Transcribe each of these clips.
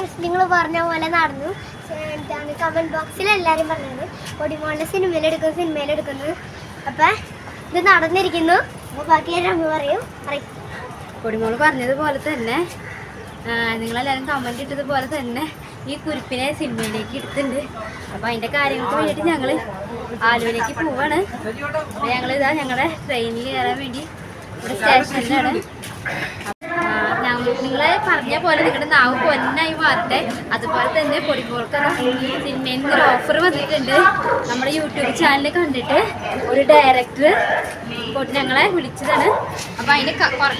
Friends നിങ്ങൾ പറഞ്ഞ പോലെ നടന്നു. എന്താണ്? കമന്റ് ബോക്സിൽ എല്ലാവരും പറഞ്ഞത്. ഒടിമോളിന്റെ സിനിമയിലെടുക്കുന്നു സിനിമയിലെടുക്കുന്നു അപ്പം ഇത് നടന്നിരിക്കുന്നു. അപ്പോൾ ബാക്കി ഞാൻ അമ്മ പറയും. പറയും. പൊടിമോൾ പറഞ്ഞതുപോലെ തന്നെ നിങ്ങളെല്ലാവരും കമന്റ് ഇട്ടതുപോലെ തന്നെ ഈ കുരിപ്പിനെ സിനിമയിലേക്ക് എടുത്തിട്ടുണ്ട്. അപ്പോൾ അതിന്റെ കാര്യങ്ങൾക്ക് വേണ്ടിയിട്ട് ഞങ്ങൾ ആലുവയിലേക്ക് പോവാണ്. അപ്പോൾ ഞങ്ങളിതാ ഞങ്ങളുടെ ട്രെയിനിൽ കയറാൻ വേണ്ടി ഇവിടെ സ്റ്റേഷനിലാണ് നിങ്ങൾ പറഞ്ഞ പോലെ നിങ്ങളുടെ നാവ് പൊന്നായി മാറട്ടെ. അതുപോലെ തന്നെ പൊടിമോൾക്ക് സിനിമയിൽ ഓഫർ വന്നിട്ടുണ്ട്. നമ്മുടെ യൂട്യൂബ് ചാനൽ കണ്ടിട്ട് ഒരു ഡയറക്ടർ ഞങ്ങളെ വിളിച്ചതാണ്. അപ്പോൾ അതിന്റെ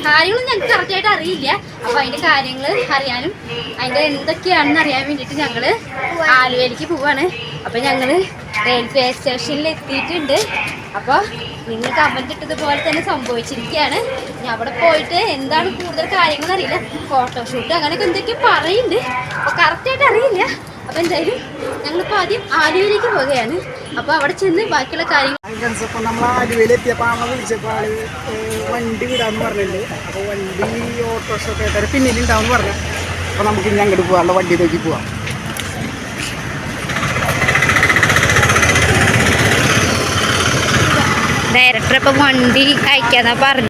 കാര്യങ്ങളും ഞങ്ങൾക്ക് കറക്റ്റായിട്ട് അറിയില്ല. അപ്പോൾ അതിന്റെ കാര്യങ്ങൾ അറിയാനും അതിന്റെ എന്തൊക്കെയാണെന്ന് അറിയാൻ വേണ്ടിയിട്ട് ഞങ്ങൾ ആലുവയിലേക്ക് പോവാണ്. അപ്പോൾ ഞങ്ങൾ റെയിൽവേ സ്റ്റേഷനിൽ എത്തിയിട്ടുണ്ട്. അപ്പോൾ നിങ്ങൾ കമന്റ് ഇട്ടതുപോലെ തന്നെ സംഭവിച്ചിരിക്കുകയാണ്. ഞാൻ അവിടെ പോയിട്ട് എന്താണ് കൂടുതൽ കാര്യങ്ങൾ അറിയില്ല. ഫോട്ടോഷൂട്ട് അങ്ങനെയൊക്കെ എന്തൊക്കെയോ പറയുന്നുണ്ട്. അപ്പോൾ കറക്റ്റായിട്ട് അറിയില്ല. അപ്പോൾ എന്തായാലും ഞങ്ങളിപ്പോൾ ആദ്യം ആലുവയിലേക്ക് പോവുകയാണ്. അപ്പോൾ അവിടെ ചെന്ന് ബാക്കിയുള്ള കാര്യങ്ങൾ അപ്പോൾ അപ്പം നമ്മൾ ആലുവയിൽ എത്തിയപ്പോൾ ആളെ വിളിച്ചപ്പോൾ ആൾ വണ്ടി വിടാമെന്ന് പറഞ്ഞിട്ടുണ്ട്. അപ്പോൾ വണ്ടി ഓട്ടോഷൊക്കെ പിന്നിലുണ്ടാവും പറഞ്ഞു അപ്പോൾ നമുക്ക് ഇനി അങ്ങോട്ട് പോകാനുള്ള വണ്ടി നോക്കി പോവാം. ഡയറക്ടർ ഇപ്പം വണ്ടി അയക്കാന്നാ പറഞ്ഞു.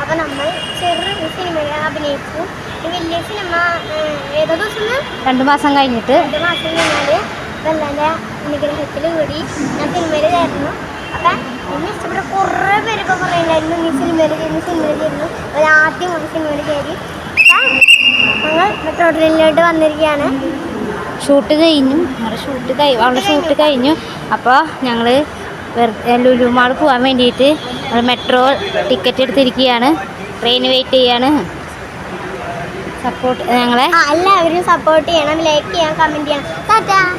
അപ്പൊ നമ്മൾ ചെറിയ സിനിമയിൽ അഭിനയിച്ചു. ഈ വലിയ സിനിമ ഏതോ ദിവസം രണ്ടു മാസം കഴിഞ്ഞിട്ട്. രണ്ടു മാസം കഴിഞ്ഞാൽ വെള്ളന്റെ അനുഗ്രഹത്തിൽ കൂടി ഞാൻ സിനിമയിൽ ചേർന്നു. അപ്പൊ എന്നെ ഇഷ്ടപ്പെട്ട കുറെ പേര് ഇപ്പൊ മിസ്സിന് മേലെ സിനിമയിൽ മിസ്സിന് സിനിമയിൽ കയറുന്നു ഒരു ആദ്യം ഒരു സിനിമയിൽ കയറി. ഞങ്ങൾ മെട്രോ ട്രെയിനിലോട്ട് വന്നിരിക്കുകയാണ്. ഷൂട്ട് കഴിഞ്ഞു. അവിടെ ഷൂട്ട് കഴി അവിടെ ഷൂട്ട് കഴിഞ്ഞു. അപ്പോൾ ഞങ്ങൾ ലുലുമാൾ പോകാൻ വേണ്ടിയിട്ട് നമ്മൾ മെട്രോ ടിക്കറ്റ് എടുത്തിരിക്കുകയാണ്. ട്രെയിൻ വെയിറ്റ് ചെയ്യാണ്. സപ്പോർട്ട് ഞങ്ങളെ എല്ലാവരും സപ്പോർട്ട് ചെയ്യണം ലൈക്ക് ചെയ്യാം കമന്റ് ചെയ്യണം